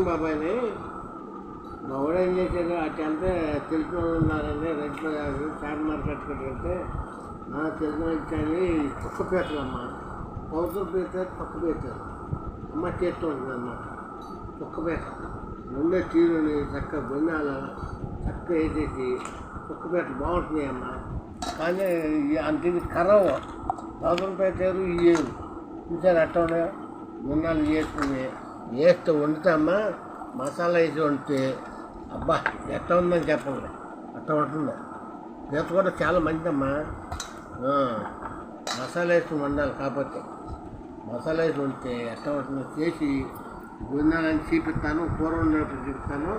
అమ్మా బాబాయ్ని మా వాడు ఏం చేశాడు? అటు తెలిసిన వాళ్ళు ఉన్నారని కాదు షేర్ మార్కెట్ కట్టుకుంటే నా తెలిసిన వచ్చాని కుక్క పీతలు అమ్మ పౌసలు పీతారు కుక్క పీతారు అమ్మ చేస్తూ ఉంటుంది అన్నమాట కుక్క పీత ఉండే తీరుని చక్క బొన్నాలు చక్క వేసేసి కుక్క పీతలు బాగుంటున్నాయి అమ్మ. కానీ ఈ- అంత ఇది కరవు. పౌసలు పీతారు ఇవి చూసారు అట్ట ఉన్నాయి బొన్నాలు వేసుకుని వేస్తూ వండుతామా? మసాలా వేసి వండితే అబ్బా ఎట్ట ఉందని చెప్పండి. అట్ట ఉంటుంది పీత కూడా చాలా మంచిదమ్మా. మసాలా వేసి వండాలి కాకపోతే. మసాలా వేసి వండితే ఎట్ట ఉంటుందో చేసి గుండాలని చూపిస్తాను కూర వండినప్పుడు చూపిస్తాను.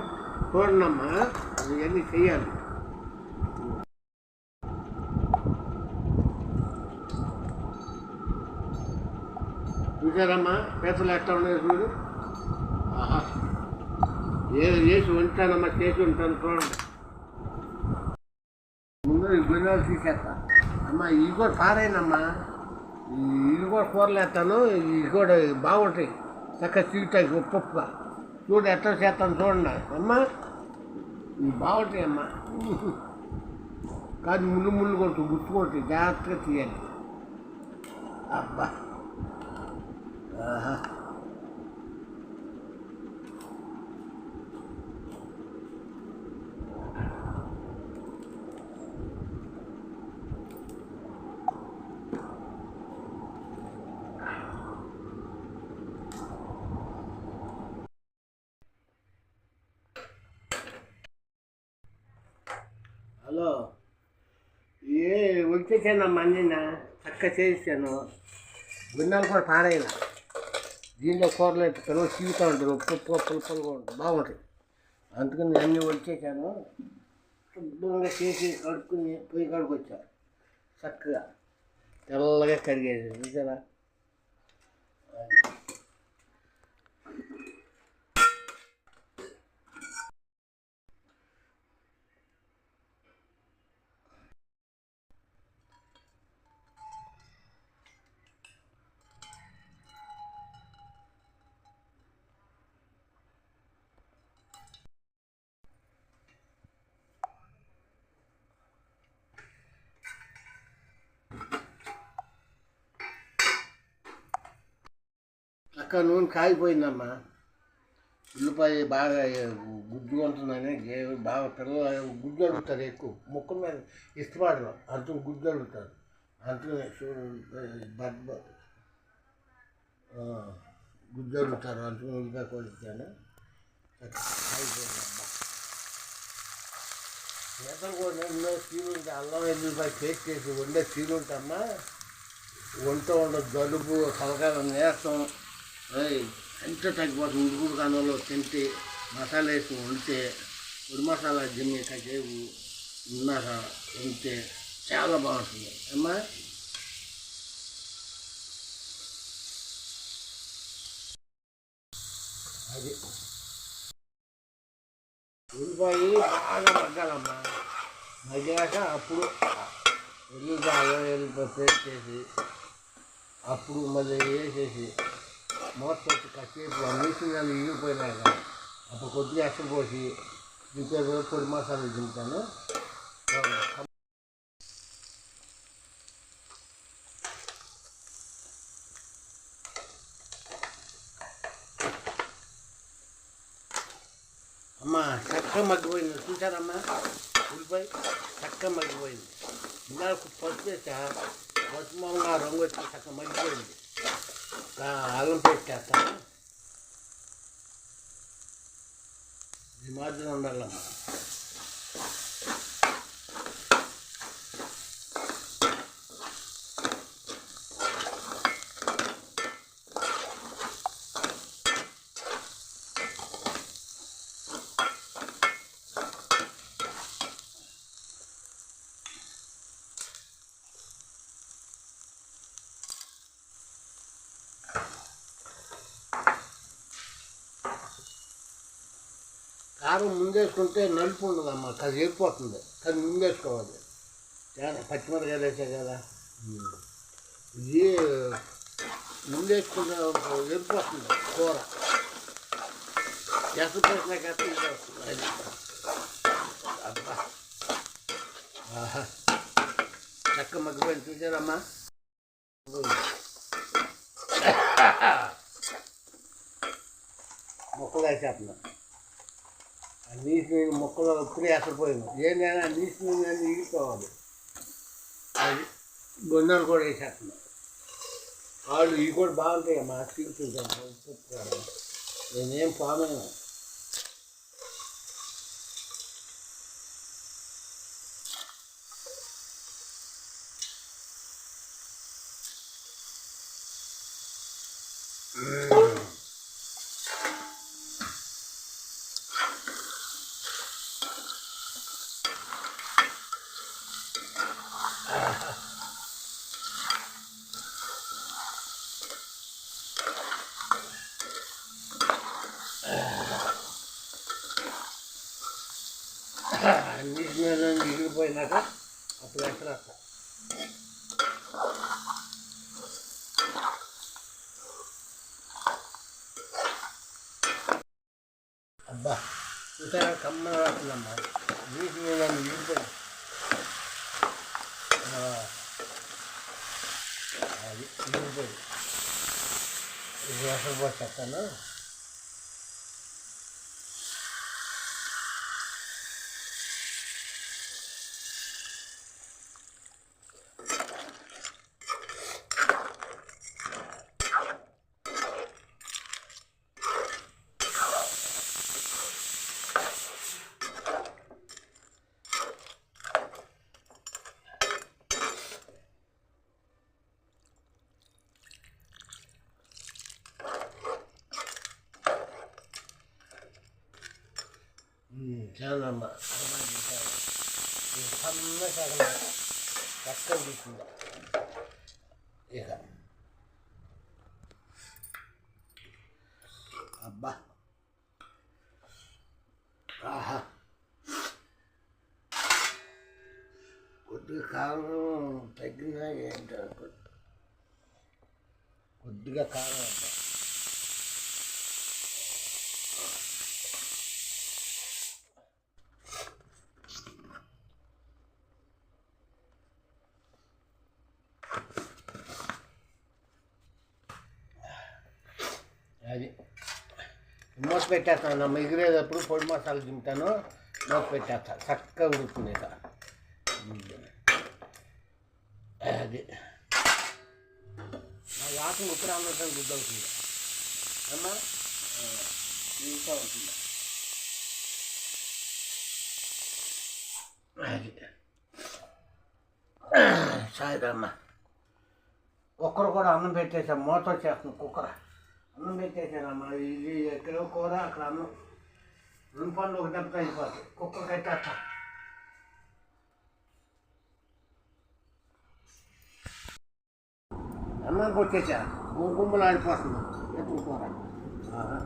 చూడండమ్మా ఇవన్నీ చేయాలి చూసారమ్మా పేపర్లు ఎట్లా ఉన్నాయి చూడు. ఏది చేసి ఉంటానమ్మా చేసి ఉంటాను చూడండి. ముందు ఈ తీసేస్తా. అమ్మా ఇవి కూడా పారైనమ్మా ఇవి కూడా కూరలేస్తాను ఇవి కూడా బాగుంటాయి. చక్కగా చీటాయి ఉప్పు ఉప్పుగా చూడు ఎట్లా చేస్తాను చూడండి. అమ్మా ఇవి బాగుంటాయి అమ్మా. కాదు ముళ్ళు ముళ్ళు కొట్టు గుర్తుకొట్టి జాగ్రత్తగా తీయాలి. అబ్బా. ఆహా. హలో ఏ వచ్చేసానమ్మా అన్న చక్క చేసాను గుండాలు కూడా పాడైన. దీంట్లో కూరలు ఎత్తుకొని చీగుతూ ఉంటారు. ఉప్పు ఉప్పు పులుపులుగా ఉంటుంది బాగుంటుంది అందుకని అన్నీ వచ్చేసాను శుభ్రంగా చేసి కడుక్కుని పొయ్యి కడుకొచ్చాను చక్కగా. తెల్లగా కడిగేది చూసారా? అక్క నూనె కాగిపోయిందమ్మా. ఉల్లిపాయ బాగా గుడ్డు ఉంటుందని బాగా పిల్లలు గుడ్డు అడుగుతారు ఎక్కువ. ముక్కల మీద ఇష్టపడరు అంత గుడ్డు అడుగుతారు. అందుకనే బట్ గుడ్డు అడుగుతారు అందుకని ఉల్లిపాయ కొడుతాను కాగిపోయిందమ్మా చేతలు కూడా ఎన్నో చీలు అల్లం ఎల్లిపాయ పేస్ట్ చేసి వండే చీలు ఉంటామ్మా. వంట ఉండదు జలుబు తలకాయ నీరసం. ఎంత తగ్గిపోతుంది ఉడుకుడు కాలంలో తింటే మసాలా వేసి వండితే పొడి మసాలా జిమ్మి కాసేపు ఉన్నాక వండితే చాలా బాగుంటుంది. అమ్మా అది. ఉల్లిపాయి బాగా మగ్గాలమ్మా. మగ్గాక అప్పుడు ఎల్లిపాయ ఎల్లిపాయ పేస్ట్ చేసి అప్పుడు మళ్ళీ వేసేసి మూత పెట్టి మిషన్ ఆ నీళ్ళు ఇరిగిపోయినాక అప్పుడు కొద్దిగా అసలు పోసి దింపే పొడి మసాలా దింపుతాను అమ్మా చక్క మగ్గిపోయింది చూసారమ్మా ఉల్లిపాయ చక్క మగ్గిపోయింది ఇందాక పసుపు వేసా పసుపు రంగు వచ్చి చక్క మగ్గిపోయింది అల్లం పేస్ట్ నిమజ్జనం ఈ మాదిరి ఉండాలమ్మా. కారం ముందేసుకుంటే నలుపు ఉండదమ్మా అది వెళ్ళిపోతుంది కానీ ముందేసుకోవాలి. చాలా పచ్చిమిరకాయలు వేసా కదా? ఇది ముందేసుకున్న ఎరుపు వస్తుంది కూర ఎసరు ఇది వస్తుంది అబ్బా. ఆహా. చక్క మగ్గిపోయింది. చూసారమ్మా? మొక్కలు వేసేస్తున్నా. నీటి మొక్కలు ఇప్పుడే వేసపోయింది ఏదైనా నీటి మీద నీగిపోవాలి అది గొన్నలు కూడా వేసేస్తున్నాం వాళ్ళు ఇవి కూడా బాగుంటాయి. మా తీసుకుంటాను నేనేం పామైనా అన్నిటి మీద మిగిలిపోయినాక అప్పుడు ఎక్కడ అబ్బా చూసారా కమ్మ రాస్తుందమ్మా నీటి మీద మిగిలిపోయి అది మిగిలిపోయి ఇది అసలు పోసేస్తాను చాలమ్మా సన్న సగం చక్కగా తీసుకుందా ఇక. అబ్బా. ఆహా. కొద్దిగా కారం తగ్గినా ఏంటనుకో కొద్దిగా కారం అబ్బా అది మూత పెట్టేస్తాను అమ్మ ఎగిరేటప్పుడు పొడి మసాలా దింపుతాను మూత పెట్టేస్తాను చక్కగా ఉడుకుతుంది ఇక అది. నా వాసన ఉత్తర ఆంధ్రప్రదేశ్ గుడ్డ అవుతుంది. అమ్మా? ఇంకా ఉంటుంది అది. సాయిరమ్మ కుక్కర్ కూడా అన్నం పెట్టేసాం. మూత వచ్చేస్తుంది కుక్కర. అన్నం పెట్టేసానమ్మా ఇది ఎక్కడో కూర అక్కడ అన్నం రెండు పనులు ఒక దెబ్బతో అయిపోతాయి కుక్కర్ కట్టేస్తా అన్నం కొట్టేసా గుంకుమలు ఆడిపోతుంది ఎప్పుడు కూర ఆహా.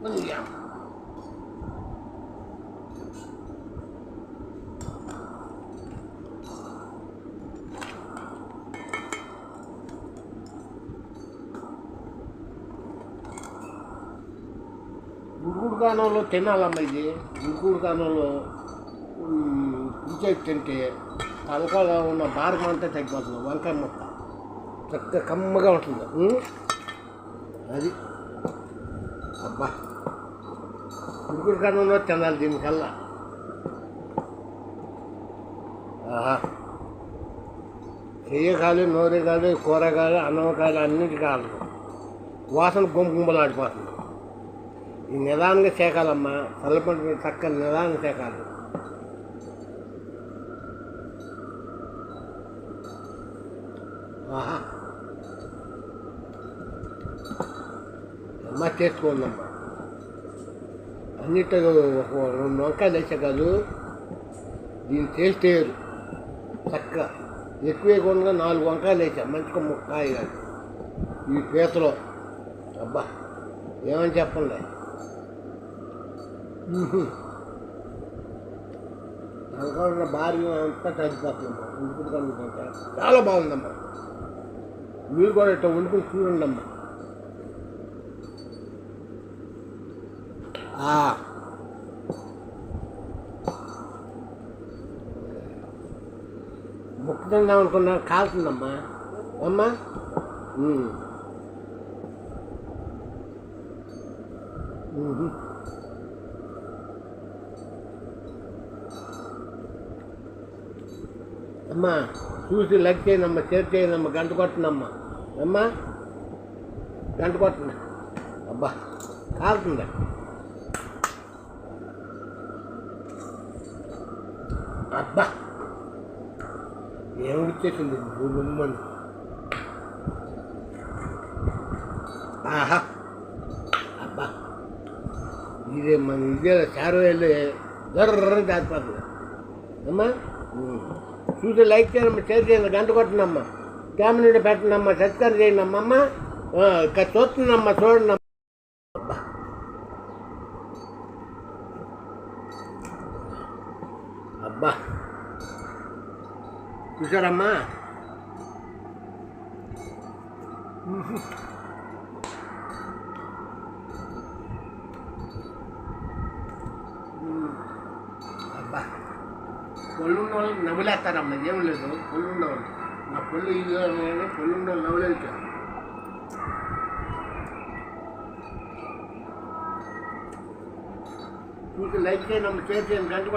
కొద్దిగా ఇంకుడు కాలంలో తినాలమ్మ ఇది ఇంకుడు కాలంలో పులిచేసి తింటే తలకాలో ఉన్న భారం అంతా తగ్గిపోతుంది వంకాయ మొత్తం చక్కగా కమ్మగా ఉంటుంది అది. అబ్బా. ఇంకుడు కాలంలో తినాలి దీనికల్లా. ఆహా. చెయ్య కాదు నోరే కాదు కూర కాదు అన్నం కాదు అన్నిటి కాదు వాసన గుంపు గుంపులు ఆడిపోతుంది ఈ నిదానంగా చేకాలమ్మా. చల్లపంట మీద చక్కని నిదానంగా చేకాలి. ఆహా. అమ్మ చేసుకోండమ్మా అన్నిటి ఒక రెండు వంకాయలు వేసే కాదు. దీని టేస్ట్ వేరు. చక్కగా. ఎక్కువ వేయకుండా నాలుగు వంకాయలు వేసా. మంచిగా ముక్కాయ కాదు. ఈ పీతలో. అబ్బా. ఏమని చెప్పండి అక్కడ భార్య అంతా కలిసిపోతుందమ్మా ఉడుకుడు కనుకుంటే చాలా బాగుందమ్మా. మీరు కూడా ఇట్లా వండుకుని చూడండి అమ్మా. ఆ. తిందాం అనుకున్నా కాలుతుందమ్మా. అమ్మా ఉమ్. అమ్మా చూసి లెగ్ చేయనమ్మా షేర్ చేయనమ్మా గంట కొట్టనమ్మా. అమ్మా గంట కొట్టను? అబ్బా కాలుతుంది? అబ్బా ఏమిచ్చేసింది బుమ్మని ఆహా అబ్బా ఇదే మన ఇదే చారు వెళ్ళి జర్ర దాటిపోతుంది అమ్మా చూసి లైక్ చేయండి షేర్ చేయండి గంట కొట్టనమ్మా క్యామినెట్ పెట్టనమ్మా సత్కారం చేయండి అమ్మమ్మ ఇక్కడ చూస్తుందమ్మా చూడండి అబ్బా. చూసారమ్మా అబ్బా. పొల్లు ఉన్న వాళ్ళు నవ్వులేస్తారమ్మా ఏం లేదు. పొల్లు వాళ్ళు నా పళ్ళు ఇది పొల్లు ఉన్న వాళ్ళు నవ్వులేస్తారు మీకు లైక్ చేయండి అమ్మ షేర్ చేయండి గంట